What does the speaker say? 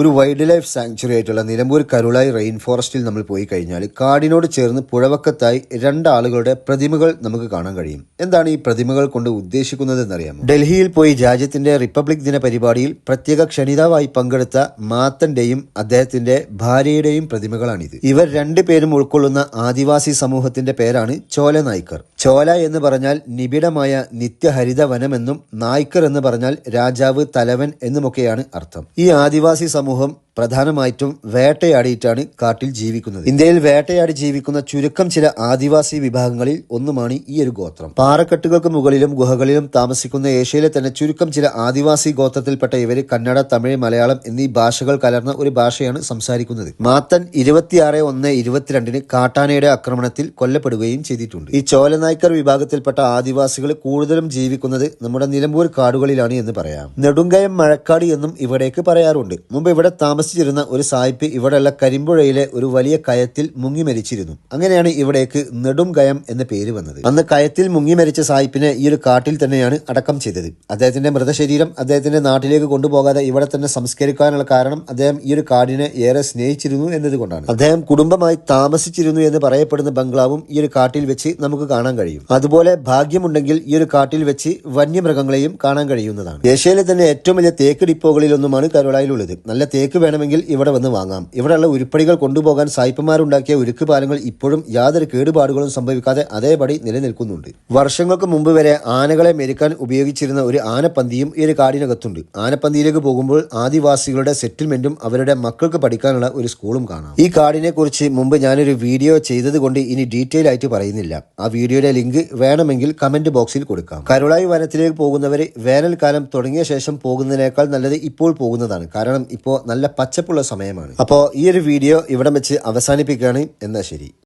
ഒരു wild life sanctuary ആയിട്ടുള്ള Nilambur Karulai rain ഫോറസ്റ്റിൽ നമ്മൾ പോയി കഴിഞ്ഞാൽ കാടിനോട് ചേർന്ന് പുഴവക്കത്തായി രണ്ടാളുകളുടെ പ്രതിമകൾ നമുക്ക് കാണാൻ കഴിയും. എന്താണ് ഈ പ്രതിമകൾ കൊണ്ട് ഉദ്ദേശിക്കുന്നത് എന്നറിയാമോ ഡൽഹിയിൽ പോയി രാജ്യത്തിന്റെ റിപ്പബ്ലിക് ദിന പരിപാടിയിൽ പ്രത്യേക ക്ഷണിതാവായി പങ്കെടുത്ത മാത്തന്റെയും അദ്ദേഹത്തിന്റെ ഭാര്യയുടെയും പ്രതിമകളാണിത്. ഇവർ രണ്ടുപേരും ഉൾക്കൊള്ളുന്ന ആദിവാസി സമൂഹത്തിന്റെ പേരാണ് ചോല നായ്ക്കർ. ചോല എന്ന് പറഞ്ഞാൽ നിബിഡമായ നിത്യഹരിത വനമെന്നും നായ്ക്കർ എന്ന് പറഞ്ഞാൽ രാജാവ് തലവൻ എന്നുമൊക്കെയാണ് അർത്ഥം. ഈ ആദിവാസി സമൂഹം പ്രധാനമായിട്ടും വേട്ടയാടിയിട്ടാണ് കാട്ടിൽ ജീവിക്കുന്നത്. ഇന്ത്യയിൽ വേട്ടയാടി ജീവിക്കുന്ന ചുരുക്കം ചില ആദിവാസി വിഭാഗങ്ങളിൽ ഒന്നുമാണ് ഈ ഒരു ഗോത്രം. പാറക്കെട്ടുകൾക്ക് മുകളിലും ഗുഹകളിലും താമസിക്കുന്ന ഏഷ്യയിലെ തന്നെ ചുരുക്കം ചില ആദിവാസി ഗോത്രത്തിൽപ്പെട്ട ഇവർ കന്നഡ തമിഴ് മലയാളം എന്നീ ഭാഷകൾ കലർന്ന ഒരു ഭാഷയാണ് സംസാരിക്കുന്നത്. മാത്തൻ ഇരുപത്തിയാറ് ഒന്ന് ഇരുപത്തിരണ്ടിന് കാട്ടാനയുടെ ആക്രമണത്തിൽ കൊല്ലപ്പെടുകയും ചെയ്തിട്ടുണ്ട്. ഈ ചോലനായ്ക്കർ വിഭാഗത്തിൽപ്പെട്ട ആദിവാസികൾ കൂടുതലും ജീവിക്കുന്നത് നമ്മുടെ നിലമ്പൂർ കാടുകളിലാണ് എന്ന് പറയാം. നെടുങ്കയം മഴക്കാട് എന്നും ഇവിടേക്ക് പറയാറുണ്ട്. മുമ്പ് ഇവിടെ താമസിച്ചിരുന്ന ഒരു സായിപ്പ് ഇവിടെയുള്ള കരിമ്പുഴയിലെ ഒരു വലിയ കയത്തിൽ മുങ്ങി മരിച്ചിരുന്നു. അങ്ങനെയാണ് ഇവിടേക്ക് നെടുംകയം എന്ന പേര് വന്നത്. അന്ന് കയത്തിൽ മുങ്ങി മരിച്ച സായിപ്പിനെ ഈ ഒരു കാട്ടിൽ തന്നെയാണ് അടക്കം ചെയ്തത്. അദ്ദേഹത്തിന്റെ മൃതശരീരം അദ്ദേഹത്തിന്റെ നാട്ടിലേക്ക് കൊണ്ടുപോകാതെ ഇവിടെ തന്നെ സംസ്കരിക്കാനുള്ള കാരണം അദ്ദേഹം ഈ ഒരു കാടിനെ ഏറെ സ്നേഹിച്ചിരുന്നു എന്നതുകൊണ്ടാണ്. അദ്ദേഹം കുടുംബമായി താമസിച്ചിരുന്നു എന്ന് പറയപ്പെടുന്ന ബംഗ്ലാവും ഈ ഒരു കാട്ടിൽ വെച്ച് നമുക്ക് കാണാൻ കഴിയും. അതുപോലെ ഭാഗ്യമുണ്ടെങ്കിൽ ഈ ഒരു കാട്ടിൽ വെച്ച് വന്യമൃഗങ്ങളെയും കാണാൻ കഴിയുന്നതാണ്. ഏഷ്യയിലെ തന്നെ ഏറ്റവും വലിയ തേക്ക് ഡിപ്പോകളിലൊന്നുമാണ് കരോളയിലുള്ളത്. നല്ല തേക്ക് വേണമെങ്കിൽ ഇവിടെ വന്ന് വാങ്ങാം. ഇവിടെയുള്ള ഉരുപ്പടികൾ കൊണ്ടുപോകാൻ സായിപ്പന്മാരുണ്ടാക്കിയ ഉരുക്ക് പാലങ്ങൾ ഇപ്പോഴും യാതൊരു കേടുപാടുകളും സംഭവിക്കാതെ അതേപടി നിലനിൽക്കുന്നുണ്ട്. വർഷങ്ങൾക്ക് മുമ്പ് വരെ ആനകളെ മെരുക്കാൻ ഉപയോഗിച്ചിരുന്ന ഒരു ആനപ്പന്തിയും ഈ ഒരു കാടിനകത്തുണ്ട്. ആനപ്പന്തിയിലേക്ക് പോകുമ്പോൾ ആദിവാസികളുടെ സെറ്റിൽമെന്റും അവരുടെ മക്കൾക്ക് പഠിക്കാനുള്ള ഒരു സ്കൂളും കാണാം. ഈ കാടിനെ കുറിച്ച് മുമ്പ് ഞാനൊരു വീഡിയോ ചെയ്തതുകൊണ്ട് ഇനി ഡീറ്റെയിൽ ആയിട്ട് പറയുന്നില്ല. ആ വീഡിയോയുടെ ലിങ്ക് വേണമെങ്കിൽ കമന്റ് ബോക്സിൽ കൊടുക്കാം. കരുളായി വനത്തിലേക്ക് പോകുന്നവരെ വേനൽക്കാലം തുടങ്ങിയ ശേഷം പോകുന്നതിനേക്കാൾ നല്ലത് ഇപ്പോൾ പോകുന്നതാണ്. കാരണം ഇപ്പോൾ നല്ല പച്ചപ്പുള്ള സമയമാണ്. അപ്പോൾ ഈ ഒരു വീഡിയോ ഇവിടെ വെച്ച് അവസാനിപ്പിക്കുകയാണ്. എന്നാൽ ശരി.